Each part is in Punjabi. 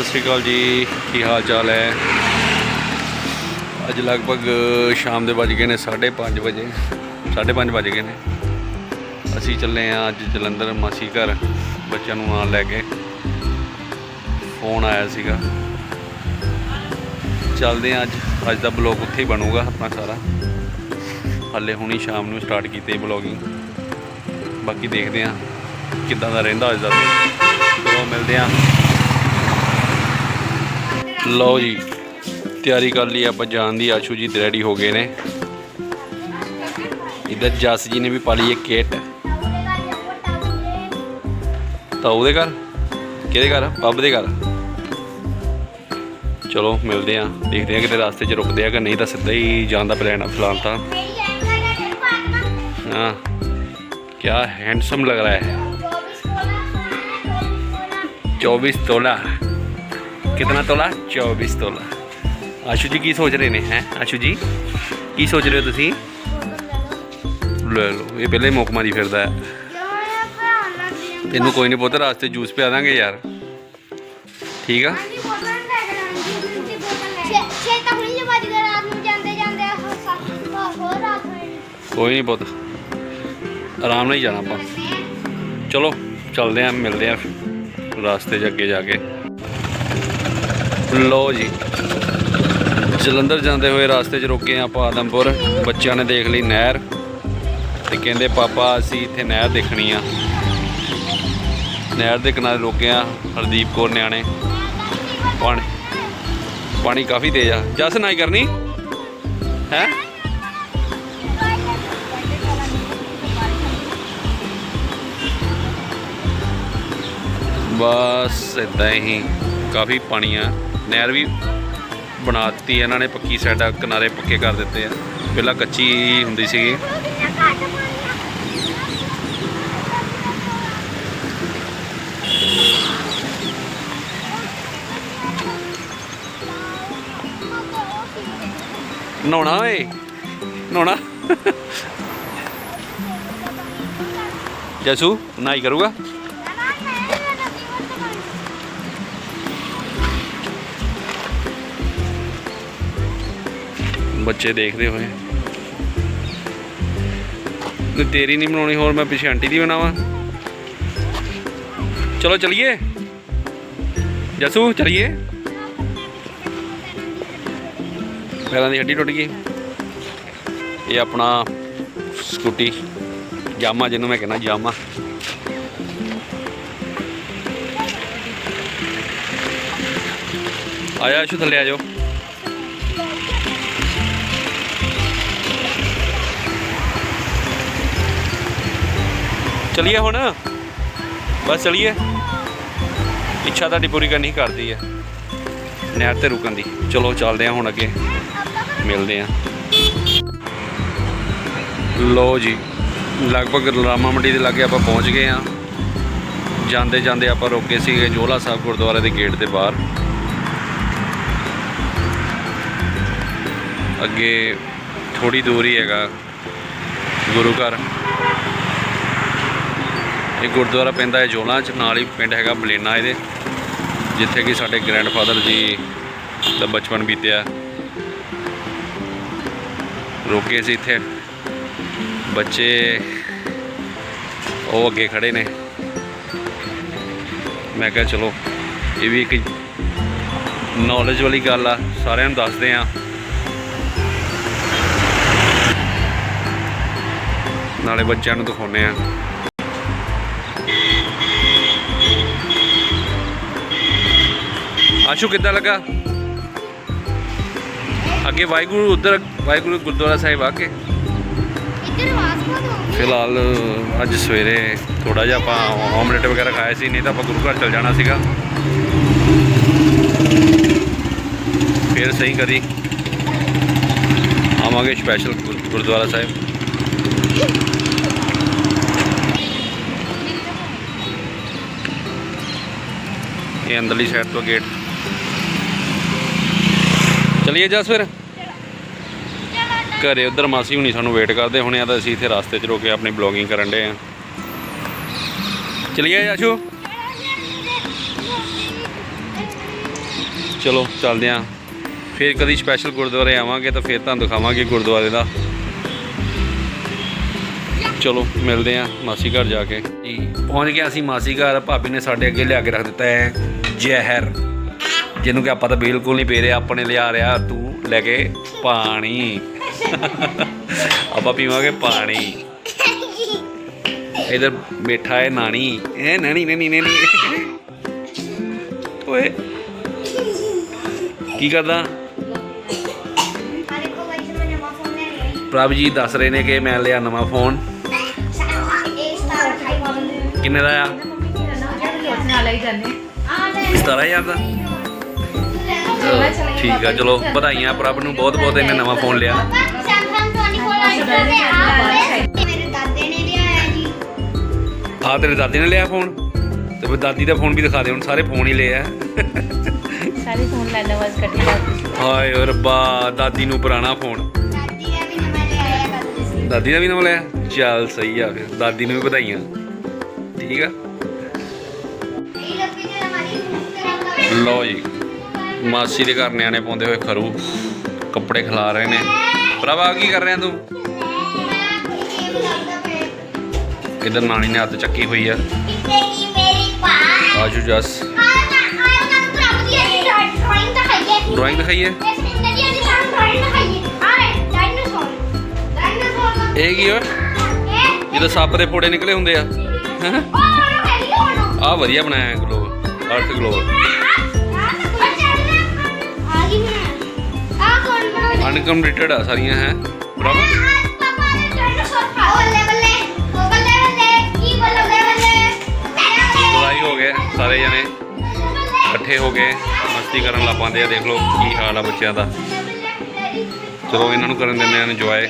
ਸਤਿ ਸ਼੍ਰੀ ਅਕਾਲ ਜੀ, ਕੀ ਹਾਲ ਚਾਲ ਹੈ? ਅੱਜ ਲਗਭਗ ਸ਼ਾਮ ਦੇ ਵੱਜ ਗਏ ਨੇ 5:30 ਵਜੇ 5:30 ਵੱਜ ਗਏ ਨੇ। ਅਸੀਂ ਚੱਲੇ ਆ ਅੱਜ ਜਲੰਧਰ ਮਾਸੀ ਘਰ, ਬੱਚਿਆਂ ਨੂੰ ਨਾਲ ਲੈ ਕੇ। ਫੋਨ ਆਇਆ ਸੀਗਾ। ਚੱਲਦੇ ਆ ਅੱਜ ਅੱਜ ਦਾ ਬਲੌਗ ਉੱਥੇ ਹੀ ਬਣੂਗਾ ਆਪਣਾ ਸਾਰਾ। ਹਾਲੇ ਹੁਣੀ ਸ਼ਾਮ ਨੂੰ ਸਟਾਰਟ ਕੀਤੇ ਬਲੌਗਿੰਗ। ਬਾਕੀ ਦੇਖਦੇ ਆ ਕਿੱਦਾਂ ਦਾ ਰਹਿੰਦਾ ਅੱਜ ਦਾ ਦਿਨ। ਚਲੋ, ਮਿਲਦੇ ਆ ਲਓ ਜੀ ਤਿਆਰੀ ਕਰ ਲਈ ਆਪਾਂ ਜਾਣ ਦੀ ਆਸ਼ੂ ਜੀ ਰੈਡੀ ਹੋ ਗਏ ਨੇ। ਇਧਰ ਜਸ ਜੀ ਨੇ ਵੀ ਪਾ ਲਈ ਇੱਕ ਕਿਟ ਤਾਂ ਉਹਦੇ ਘਰ? ਕਿਹਦੇ ਘਰ? ਪੱਬ ਦੇ ਘਰ? ਚਲੋ ਮਿਲਦੇ ਆ ਦੇਖਦੇ ਆ ਕਿਤੇ ਰਸਤੇ 'ਚ ਰੁਕਦੇ ਆ ਕਿ ਨਹੀਂ ਤਾਂ ਸਿੱਧਾ ਹੀ ਜਾਣ ਦਾ ਪਲਾਨ ਆ ਫਿਲਹਾਲ ਤਾਂ। ਹਾਂ। ਕੀ ਹੈਂਡਸਮ ਲੱਗ ਰਿਹਾ ਹੈ। 24 ਤੋਲਾ कितना तोला चौबीस तोला ਆਸ਼ੂ ਜੀ ਕੀ ਸੋਚ ਰਹੇ ਨੇ ਹੈ ਆਸ਼ੂ ਜੀ ਕੀ ਸੋਚ ਰਹੇ ਹੋ ਤੁਸੀਂ ਲੈ ਲਓ ਇਹ ਪਹਿਲੇ ਮੁੱਕ ਮਾਰੀ ਫਿਰਦਾ ਹੈ ਤੈਨੂੰ ਕੋਈ ਨਹੀਂ ਪੁੱਤ ਰਾਸਤੇ ਜੂਸ ਪਿਆ ਦਾਂਗੇ ਯਾਰ ਠੀਕ ਆ ਕੋਈ ਨਹੀਂ ਪੁੱਤ ਆਰਾਮ ਨਾਲ ਹੀ ਜਾਣਾ ਆਪਾਂ ਚਲੋ ਚੱਲਦੇ ਆਂ ਮਿਲਦੇ ਆਂ ਰਾਸਤੇ 'ਚ ਅੱਗੇ ਜਾ ਕੇ ਲੋ ਜੀ। ਜਲੰਧਰ ਜਾਂਦੇ ਹੋਏ ਰਾਸਤੇ 'ਚ ਰੁਕੇ ਆਂ ਆਪਾਂ ਆਦਮਪੁਰ। ਬੱਚਿਆਂ ਨੇ ਦੇਖ ਲਈ ਨਹਿਰ ਤੇ ਕਹਿੰਦੇ ਪਾਪਾ ਅਸੀਂ ਇੱਥੇ ਨਹਿਰ ਦੇਖਣੀ ਆ। ਨਹਿਰ ਦੇ ਕਿਨਾਰੇ ਰੁਕੇ ਆਂ, ਹਰਦੀਪ ਕੌਰ ਨਿਆਣੇ। ਪਾਣੀ ਪਾਣੀ ਕਾਫੀ ਤੇਜ਼ ਆ। ਜਸ ਨਾ ਹੀ ਕਰਨੀ? ਹੈ? ਬਸ ਇਦਾਂ ਹੀ। ਕਾਫੀ ਪਾਣੀ ਆ। ਨਹਿਰ ਵੀ ਬਣਾਤੀ ਇਹਨਾਂ ਨੇ ਪੱਕੀ ਸਾਈਡ ਕਿਨਾਰੇ ਪੱਕੇ ਕਰ ਦਿੱਤੇ ਆ। ਪਹਿਲਾਂ ਕੱਚੀ ਹੁੰਦੀ ਸੀਗੀ। ਨਹਾਉਣਾ ਓਏ? ਨਹਾਉਣਾ? ਜਸੂ ਨਾਈ ਕਰੂਗਾ? ਬੱਚੇ ਦੇਖਦੇ ਹੋਏ। ਤੇ ਤੇਰੀ ਨਹੀਂ ਬਣਾਉਣੀ, ਹੋਰ ਮੈਂ ਪਿੱਛੇ ਆਂਟੀ ਦੀ ਬਣਾਵਾਂ। ਚਲੋ ਚਲੀਏ। ਜਸੂ, ਚਲੀਏ। ਪੈਰਾਂ ਦੀ ਹੱਡੀ ਟੁੱਟ ਗਈ। ਇਹ ਆਪਣਾ ਸਕੂਟੀ, ਜਾਮਾ ਜਿਹਨੂੰ ਮੈਂ ਕਹਿੰਦਾ ਜਾਮਾ। ਆਇਆ ਅਸ਼ੂ ਥੱਲੇ ਆ ਜਾਓ। ਚਲਿਏ ਹੁਣ? ਬਸ ਚਲਿਏ। ਇੱਛਾ ਤੁਹਾਡੀ ਪੂਰੀ ਕਰਨੀ ਕਰਦੀ ਹੈ ਨਹਿਰ ਤੇ ਰੁਕਣ ਦੀ। ਚਲੋ, ਚੱਲਦੇ ਹਾਂ ਹੁਣ ਅੱਗੇ। ਮਿਲਦੇ ਹਾਂ ਲੋ ਜੀ, ਲਗਭਗ ਰਾਮਾ ਮੰਡੀ ਦੇ ਲਾਗੇ ਆਪਾਂ ਪਹੁੰਚ ਗਏ ਹਾਂ ਜਾਂਦੇ ਜਾਂਦੇ ਆਪਾਂ ਰੁਕੇ ਸੀਗੇ ਜੋਲਾ ਸਾਹਿਬ ਗੁਰਦੁਆਰੇ ਦੇ ਗੇਟ ਦੇ ਬਾਹਰ। ਅੱਗੇ ਥੋੜੀ ਦੂਰ ਹੀ ਹੈਗਾ ਗੁਰੂ ਘਰ। ਇਹ ਗੁਰਦੁਆਰਾ ਪੈਂਦਾ ਹੈ ਜੋਲਾ ਚ, ਨਾਲ ਹੀ ਪਿੰਡ ਹੈਗਾ ਬਲੇਨਾ ਇਹਦੇ, ਜਿੱਥੇ ਕਿ ਸਾਡੇ ਗ੍ਰੈਂਡਫਾਦਰ ਜੀ ਦਾ ਬਚਪਨ ਬੀਤਿਆ। ਰੁਕੇ ਸੀ ਇੱਥੇ। ਬੱਚੇ ਉਹ ਅੱਗੇ ਖੜੇ ਨੇ। ਮੈਂ ਕਿਹਾ ਚਲੋ, ਇਹ ਵੀ ਇੱਕ ਨੌਲੇਜ ਵਾਲੀ ਗੱਲ ਆ, ਸਾਰਿਆਂ ਨੂੰ ਦੱਸਦੇ ਆ। ਨਾਲੇ ਬੱਚਿਆਂ ਨੂੰ ਦਿਖਾਉਂਦੇ ਆ। ਆਸ਼ੂ ਕਿੱਦਾਂ ਲੱਗਾ? ਅੱਗੇ ਵਾਹਿਗੁਰੂ ਉਧਰ ਵਾਹਿਗੁਰੂ ਗੁਰਦੁਆਰਾ ਸਾਹਿਬ ਆ ਕੇ। ਫਿਲਹਾਲ ਅੱਜ ਸਵੇਰੇ ਥੋੜਾ ਜਿਹਾ ਆਪਾਂ ਆਮਲੇਟ ਵਗੈਰਾ ਖਾਇਆ ਸੀ ਨਹੀਂ ਤਾਂ ਆਪਾਂ ਗੁਰੂ ਘਰ ਚਲ ਜਾਣਾ ਸੀਗਾ। ਫਿਰ ਸਹੀ ਕਰੀ। ਆਵਾਂਗੇ ਸਪੈਸ਼ਲ ਗੁਰਦੁਆਰਾ ਸਾਹਿਬ। ਇਹ ਅੰਦਰਲੀ ਸਾਈਡ ਤੋਂ ਗੇਟ ਚਲਿਏ ਜਸ ਫਿਰ? ਘਰੇ ਉਧਰ ਮਾਸੀ ਹੁਣੀ ਸਾਨੂੰ ਵੇਟ ਕਰਦੇ ਹੋਣੇ ਆ ਤਾਂ ਅਸੀਂ ਇੱਥੇ ਰਸਤੇ 'ਚ ਰੁਕੇ ਆਪਣੀ ਬਲੌਗਿੰਗ ਕਰਨ ਦੇ ਆ। ਚਲਿਏ ਆਸ਼ੂ ਚਲੋ, ਚੱਲਦੇ ਆਂ। ਫਿਰ ਕਦੀ ਸਪੈਸ਼ਲ ਗੁਰਦੁਆਰੇ ਆਵਾਂਗੇ ਤਾਂ ਫਿਰ ਤੁਹਾਨੂੰ ਦਿਖਾਵਾਂਗੇ ਗੁਰਦੁਆਰੇ ਦਾ। ਚਲੋ, ਮਿਲਦੇ ਆਂ ਮਾਸੀ ਘਰ ਜਾ ਕੇ। ਜੀ, ਪਹੁੰਚ ਗਏ ਅਸੀਂ ਮਾਸੀ ਘਰ। ਭਾਬੀ ਨੇ ਸਾਡੇ ਅੱਗੇ ਲਿਆ ਕੇ ਰੱਖ ਦਿੱਤਾ ਹੈ। ਜ਼ਹਿਰ ਜਿਹਨੂੰ ਕਿ ਆਪਾਂ ਤਾਂ ਬਿਲਕੁਲ ਨਹੀਂ ਪੀ ਰਹੇ, ਆਪਣੇ ਲਿਆ ਰਿਹਾ ਤੂੰ ਲੈ ਕੇ ਪਾਣੀ। ਆਪਾਂ ਪੀਵਾਂਗੇ ਪਾਣੀ। ਇਧਰ ਬੈਠਾ ਹੈ ਨਾਨੀ ਇਹ ਨਾਨੀ ਨਾਨੀ ਨਾਨੀ ਓਏ। ਕੀ ਕਰਦਾ? ਪ੍ਰਭ ਜੀ ਦੱਸ ਰਹੇ ਨੇ ਕਿ ਮੈਂ ਲਿਆ ਨਵਾਂ ਫੋਨ। ਕਿੰਨੇ ਦਾ ਆ? ਨਾਲ ਹੀ ਜਾਂਦੇ 17000 ਦਾ। ਚਲੋ, ਠੀਕ ਆ ਚਲੋ ਵਧਾਈਆਂ ਪ੍ਰਭ ਨੂੰ ਬਹੁਤ ਬਹੁਤ ਇਹਨੇ ਨਵਾਂ ਫੋਨ ਲਿਆ। ਸੈਮਸੰਗ 24 ਆਈਫੋਨ ਦੇ ਆ ਮੇਰੇ ਦਾਦੇ ਨੇ ਲਿਆਇਆ ਜੀ। ਆ ਤੇਰੇ ਦਾਦੀ ਨੇ ਲਿਆ ਫੋਨ? ਤੇ ਫਿਰ ਦਾਦੀ ਦਾ ਫੋਨ ਵੀ ਦਿਖਾ ਦੇ ਹੁਣ ਸਾਰੇ ਫੋਨ ਹੀ ਲਏ ਆ। ਸਾਰੇ ਫੋਨ ਲੈ ਲਵਾਂ ਇਕੱਠੇ ਕਰਕੇ ਹਾਏ ਓ ਰੱਬਾ ਦਾਦੀ ਨੂੰ ਪੁਰਾਣਾ ਫੋਨ। ਦਾਦੀ ਦਾ ਵੀ ਨਵਾਂ ਲਿਆਇਆ ਕਰਦੇ ਸੀ ਦਾਦੀ ਦਾ ਵੀ ਨਵਾਂ ਲਿਆ? ਚੱਲ ਸਹੀ ਆ ਫਿਰ ਦਾਦੀ ਨੂੰ ਵੀ ਵਧਾਈਆਂ। ਠੀਕ ਆ? ਜੀ। ਮਾਸੀ ਦੇ ਘਰ ਨਿਆਣੇ ਪਾਉਂਦੇ ਹੋਏ ਖਰੂ ਕੱਪੜੇ ਖਿਲਾ ਰਹੇ ਨੇ ਪ੍ਰਭਾ ਕੀ ਕਰ ਰਿਹਾ ਤੂੰ ਇਧਰ ਨਾਨੀ ਨੇ ਹੱਥ ਚੱਕੀ ਹੋਈ ਆ ਕਿਤੇ ਕੀ ਆਜੂ ਜਸ ਡਰਾਇੰਗ ਦਿਖਾਈਏ ਇਹ ਕੀ ਓਏ ਜਦੋਂ ਸੱਪ ਦੇ ਫੋੜੇ ਨਿਕਲੇ ਹੁੰਦੇ ਆ ਹੈਂ? ਵਧੀਆ ਬਣਾਇਆ ਗਲੋਬ ਅਰਥ ਗਲੋਬ ਅਨਕੰਪਲੀਟਡ ਆ ਸਾਰੀਆਂ ਹੈ? ਬੱਲੇ ਲੜਾਈ ਹੋ ਗਏ ਸਾਰੇ ਜਣੇ। ਇਕੱਠੇ ਹੋ ਕੇ ਮਸਤੀ ਕਰਨ ਲੱਗ ਪਾਉਂਦੇ ਆ ਦੇਖ ਲਓ ਕੀ ਹਾਲ ਆ ਬੱਚਿਆਂ ਦਾ। ਚਲੋ ਇਹਨਾਂ ਨੂੰ ਕਰਨ ਦਿੰਦੇ ਆ ਇੰਜੋਏ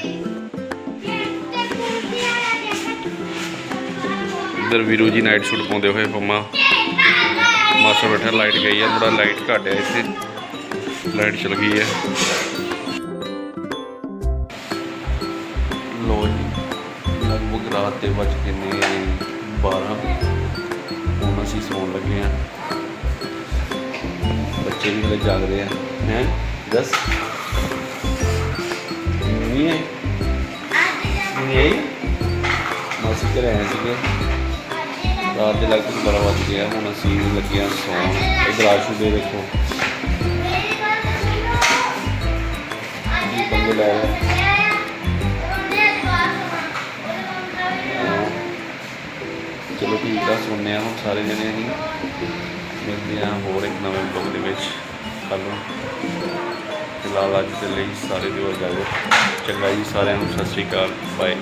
ਇਧਰ ਵੀਰੂ ਜੀ ਨਾਈਟ ਸੂਟ ਪਾਉਂਦੇ ਹੋਏ ਪੰਮਾ। ਮਾਸਟਰ ਬੈਠਾ ਲਾਈਟ ਗਈ ਆ ਥੋੜਾ ਲਾਈਟ ਘੱਟ ਆ ਇੱਥੇ। ਲਾਈਟ ਚਲ ਗਈ ਹੈ ਰਾਤ ਦੇ ਵੱਜ ਕੇ ਨੇ 12 ਹੁਣ ਅਸੀਂ ਸੌਣ ਲੱਗੇ ਆ ਬੱਚੇ ਵੀ ਹਲੇ ਜਾਗ ਰਹੇ ਆ। ਹੈ? ਦੱਸ। ਨਹੀਂ ਹੈ। ਨਹੀਂ ਮਾਸੀ ਘਰੇ ਆਏ ਸੀਗੇ। ਰਾਤ ਦੇ ਲਗਭਗ 12 ਵੱਜ ਗਿਆ ਹੁਣ ਅਸੀਂ ਲੱਗੇ ਆ ਸੌਣ। ਇਧਰ ਆਸ਼ੂ ਦੇ ਦੇਖੋ। ਜੀ ਬੰਦੇ ਲੈ ਰਹੇ ਚਲੋ ਠੀਕ ਆ ਸੁਣਨੇ ਆ ਹੁਣ ਸਾਰੇ ਜਣੇ ਅਸੀਂ। ਮਿਲਦੇ ਆ ਹੋਰ ਇੱਕ ਨਵੇਂ ਬਲੌਗ ਦੇ ਵਿੱਚ। ਕੱਲ੍ਹ ਨੂੰ। ਫਿਲਹਾਲ ਅੱਜ ਦੇ ਲਈ ਸਾਰੇ ਦੀ ਦਿਓ ਇਜਾਜ਼ਤ। ਚੰਗਾ ਜੀ ਸਾਰਿਆਂ ਨੂੰ, ਸਤਿ ਸ਼੍ਰੀ ਅਕਾਲ। ਬਾਏ